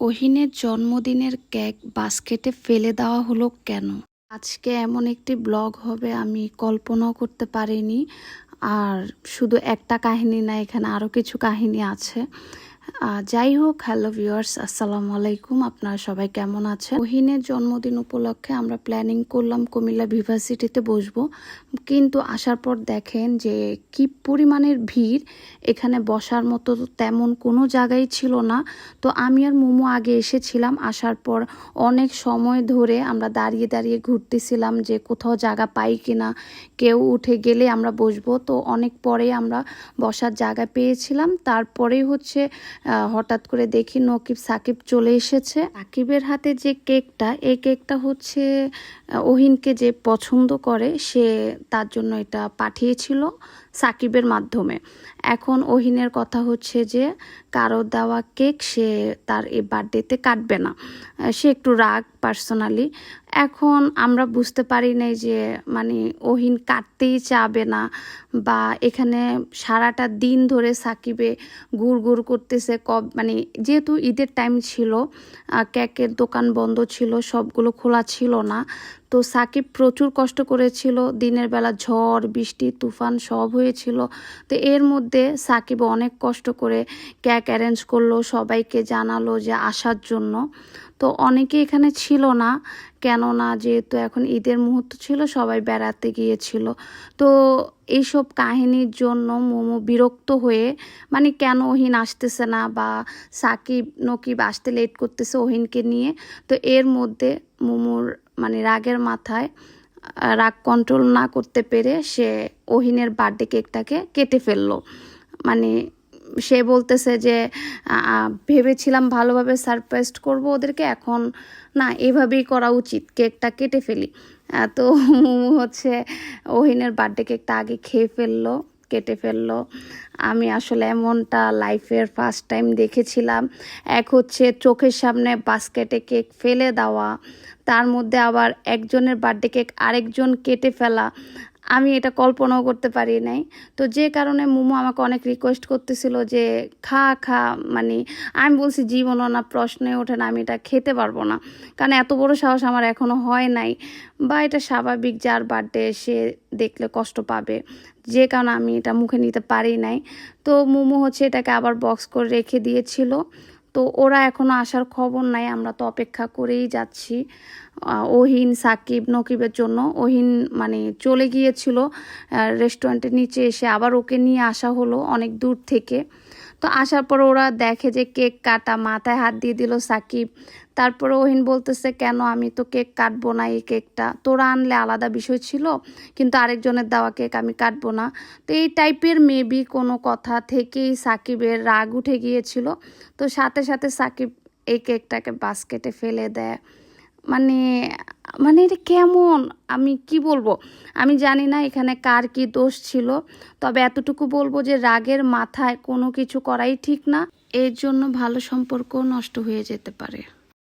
ওহিনের জন্মদিনের কেক বাস্কেটে ফেলে দেওয়া হলো কেন? আজকে এমন একটি ব্লগ হবে, আমি কল্পনাও করতে পারিনি। আর শুধু একটা কাহিনী না, এখানে আরও কিছু কাহিনী আছে। যাই হোক হ্যালো ভিউয়ার্স আসসালামু আলাইকুম। আপনারা সবাই কেমন আছেন? ওহিনের জন্মদিন উপলক্ষে আমরা প্ল্যানিং করলাম কুমিল্লা ভিভার্সিটিতে বসবো। কিন্তু আসার পর দেখেন যে কি পরিমাণের ভিড়, এখানে বসার মতো তেমন কোনো জায়গায় ছিল না। তো আমি আর মোমো আগে এসেছিলাম। আসার পর অনেক সময় ধরে আমরা দাঁড়িয়ে দাঁড়িয়ে ঘুরতেছিলাম যে কোথাও জায়গা পাই কিনা, কেউ উঠে গেলে আমরা বসবো। তো অনেক পরে আমরা বসার জায়গা পেয়েছিলাম। তারপরেই হচ্ছে হঠাৎ করে দেখি নকিব সাকিব চলে এসেছে। সাকিবের হাতে যে কেকটা, এই কেকটা হচ্ছে ওহিনকে যে পছন্দ করে, সে তার জন্য এটা পাঠিয়েছিল সাকিবের মাধ্যমে। এখন ওহিনের কথা হচ্ছে যে কারও দেওয়া কেক সে তার এই বার্থডেতে কাটবে না। সে একটু রাগ পার্সোনালি এখন আমরা বুঝতে পারি নাই যে মানে ওহিন কাটতেই চাবে না বা এখানে সারাটা দিন ধরে সাকিবে গুড় গুড় করতেছে কব মানে যেহেতু ঈদের টাইম ছিল কেকের দোকান বন্ধ ছিল, সবগুলো খোলা ছিল না তো সাকিব প্রচুর কষ্ট করেছিল, দিনের বেলা ঝড়, বৃষ্টি, তুফান সব হয়েছিল। তো এর মধ্যে সাকিব অনেক কষ্ট করে ক্যাক অ্যারেঞ্জ করল, সবাইকে জানালো যে আসার জন্য। তো অনেকে এখানে ছিল না, কেননা যেহেতু এখন ঈদের মুহূর্ত ছিল, সবাই বেড়াতে গিয়েছিল। তো এইসব কাহিনীর জন্য মোমো বিরক্ত হয়ে মানে কেন ওহিন আসতেছে না বা সাকিব, নকিব আসতে লেট করতেছে ওহিনকে নিয়ে, তো এর মধ্যে মোমোর মানে রাগের মাথায় রাগ কন্ট্রোল না করতে পেরে সে ওহিনের বার্থডে কেকটাকে কেটে ফেলল। মানে সে বলতেছে যে ভেবেছিলাম ভালোভাবে সারপ্রাইজ করব ওদেরকে, এখন না, এভাবেই করা উচিত, কেকটা কেটে ফেলি। তো হচ্ছে ওহিনের বার্থডে কেকটা আগে খেয়ে ফেলল। কেটে ফেলল। আমি আসলে এমনটা লাইফের ফার্স্ট টাইম দেখেছিলাম। এক হচ্ছে চোখের সামনে বাস্কেটে কেক ফেলে দেওয়া, তার মধ্যে আবার একজনের বার্থডে কেক আরেকজন কেটে ফেলা। আমি এটা কল্পনাও করতে পারি নাই। তো যে কারণে মোমো আমাকে অনেক রিকোয়েস্ট করতেছিল যে, খা খা মানে আমি বলছি জীবনও না প্রশ্নে ওঠে না, আমি এটা খেতে পারব না। কারণ এত বড় সাহস আমার এখনও হয় নাই। বা এটা স্বাভাবিক যার বার্থডে সে দেখলে কষ্ট পাবে। যে কারণে আমি এটা মুখে নিতে পারি নাই। তো মোমো হচ্ছে এটাকে আবার বক্স করে রেখে দিয়েছিল। তো ওরা এখনও আসার খবর নাই, আমরা তো অপেক্ষা করেই যাচ্ছি। ওহিন, সাকিব, নকিবের জন্য। ওহিন মানে চলে গিয়েছিল রেস্টুরেন্টের নিচে এসে আবার ওকে নিয়ে আসা হলো অনেক দূর থেকে। তো আসার পর ওরা দেখে যে কেক কাটা, মাথায় হাত দিয়ে দিল সাকিব। তারপরে ওহিন বলতেছে, কেন আমি তো কেক কাটবো না এই কেকটা? তোরা আনলে আলাদা বিষয় ছিল, কিন্তু আরেকজনের দেওয়া কেক আমি কাটবো না। তো এই টাইপের মেবি কোনো কথা থেকেই সাকিবের রাগ উঠে গিয়েছিল। তো সাথে সাথে সাকিব এই কেকটাকে বাস্কেটে ফেলে দেয়। মানে মানে এটা কেমন? আমি কি বলব? আমি জানি না এখানে কার কি দোষ ছিল, তবে এতটুকু বলব যে রাগের মাথায় কোনো কিছু করাই ঠিক না। এর জন্য ভালো সম্পর্ক নষ্ট হয়ে যেতে পারে।